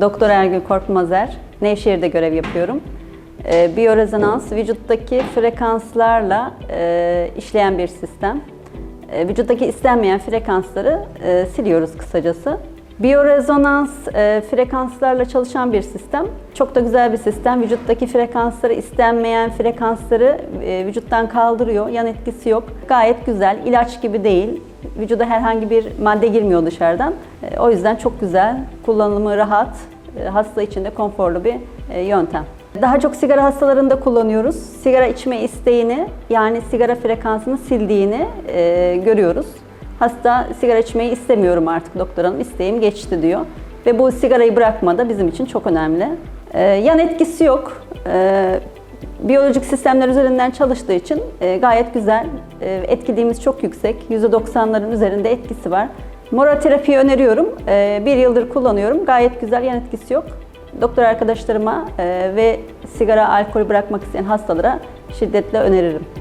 Doktor Ergül Korkmazer, Nevşehir'de görev yapıyorum. Ee, Biyorezonans vücuttaki frekanslarla e, işleyen bir sistem. E, vücuttaki istenmeyen frekansları e, siliyoruz kısacası. Biyorezonans e, frekanslarla çalışan bir sistem. Çok da güzel bir sistem. Vücuttaki frekansları, istenmeyen frekansları e, vücuttan kaldırıyor. Yan etkisi yok. Gayet güzel. İlaç gibi değil. Vücuda herhangi bir madde girmiyor dışarıdan. E, o yüzden çok güzel. Kullanımı rahat. e, hasta için de konforlu bir e, yöntem. Daha çok sigara hastalarında kullanıyoruz. Sigara içme isteğini yani sigara frekansını sildiğini e, görüyoruz. Hasta sigara içmeyi istemiyorum artık doktor hanım isteğim geçti diyor. Ve bu sigarayı bırakma da bizim için çok önemli. E, yan etkisi yok. E, biyolojik sistemler üzerinden çalıştığı için e, gayet güzel. E, etkiliğimiz çok yüksek. %90'ların üzerinde etkisi var. Moroterapiyi öneriyorum. E, bir yıldır kullanıyorum. Gayet güzel yan etkisi yok. Doktor arkadaşlarıma e, ve sigara, alkol bırakmak isteyen hastalara şiddetle öneririm.